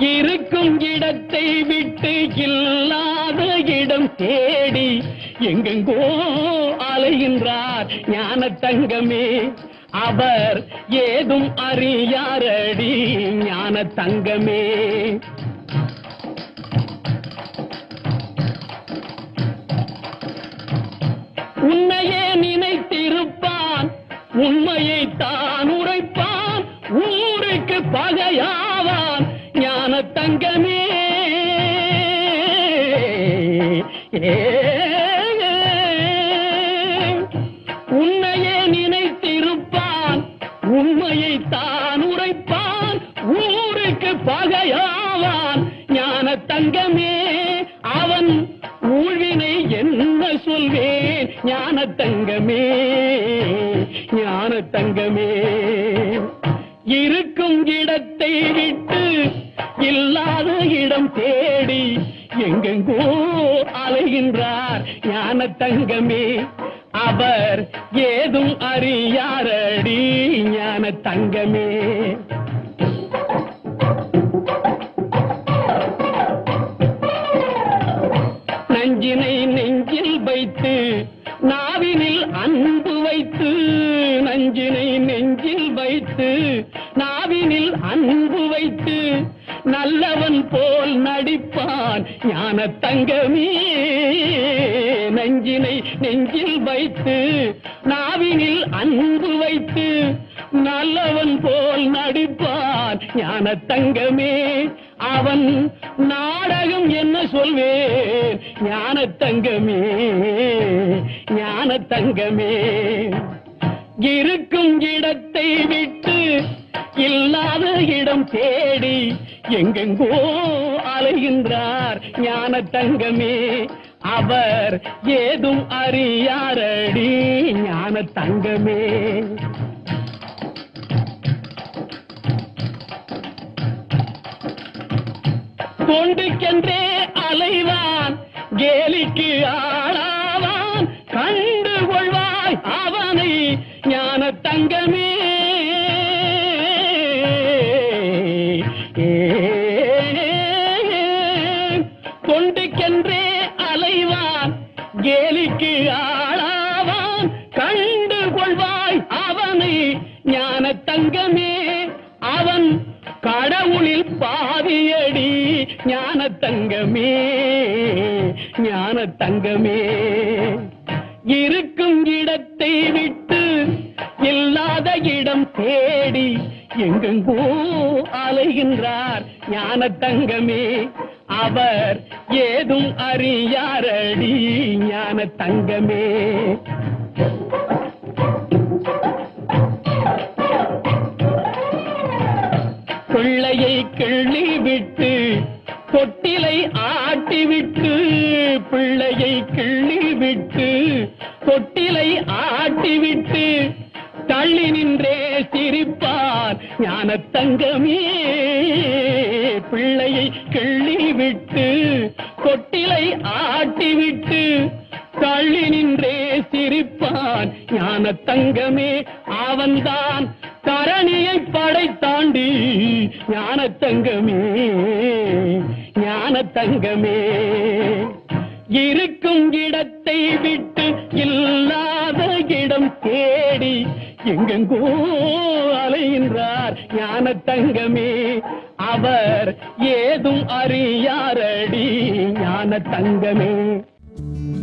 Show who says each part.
Speaker 1: இருக்கும் இடத்தை விட்டு இல்லாத இடம் தேடி எங்கெங்கோ அலைகின்றார் ஞான தங்கமே. அவர் ஏதும் அறியாரடி ஞான தங்கமே. உன்னையே நினைத்திருப்பான் உண்மையை தான் உரைப்பான் ஊருக்கு பகையான். தங்கமே உன்னையே நினைத்திருப்பான் உண்மையை தான் உரைப்பான் ஊருக்கு பகையாவான். ஞான தங்கமே அவன் ஊழ்வினை என்ன சொல்வேன்? ஞான தங்கமே ஞான தங்கமே. இருக்கும் இடத்தை விட்டு என்றார் ஞான தங்கமே. அவர் ஏதும் அறியாரடி ஞான தங்கமே. நஞ்சினை நெஞ்சில் வைத்து நாவினில் அன்பு வைத்து நஞ்சினை நெஞ்சில் வைத்து நாவினில் அன்பு வைத்து நல்லவன் போல் நடிப்பான் ஞான தங்கமே. நஞ்சினை நெஞ்சில் வைத்து நாவினில் அன்பு வைத்து நல்லவன் போல் நடிப்பான் ஞான தங்கமே. அவன் நாடகம் என்ன சொல்வேன்? ஞான தங்கமே ஞான தங்கமே. இருக்கும் இடத்தை விட்டு இல்லாத இடம் தேடி எங்கெங்கோ அலைகின்றார் ஞான தங்கமே. அவர் ஏதும் அறியாரடி ஞான தங்கமே. கொண்டுக்கென்றே அலைவான் கேலிக்கு ஆளாவான் கண் கொண்டுக்கென்றே அலைவான் கேலிக்கு ஆளாவான். கண்டு கொள்வாய் அவனை ஞான தங்கமே. அவன் கடவுளில் பாதியடி ஞான தங்கமே. ஞான தங்கமே. இருக்கும் இடத்தை விட்டு இல்லாத இடம் தேடி எங்கெங்கோ அலைகின்றார் ஞான தங்கமே. அவர் ஏதும் அறியாரடி ஞான தங்கமே. பிள்ளையை கிள்ளி விட்டு தொட்டிலை ஆட்டிவிட்டு பிள்ளையை கிள்ளி விட்டு தொட்டிலை ஆட்டி விட்டு தள்ளி நின்றே சிரிப்பார் ஞான தங்கமே. பிள்ளையை கிள்ளி விட்டு கொட்டிலை ஆட்டிவிட்டு தள்ளி நின்றே சிரிப்பான் ஞான தங்கமே அவன்தான். தரணியை படைத்தாண்டி ஞான தங்கமே ஞான தங்கமே இருக்கும் இடத்தை விட்டு இல்லாத இடம் தேடி எங்கெங்கோ அலைகின்றார் ஞான தங்கமே. அவர் ஏதும் அறியாரடி ஞான தங்கமே.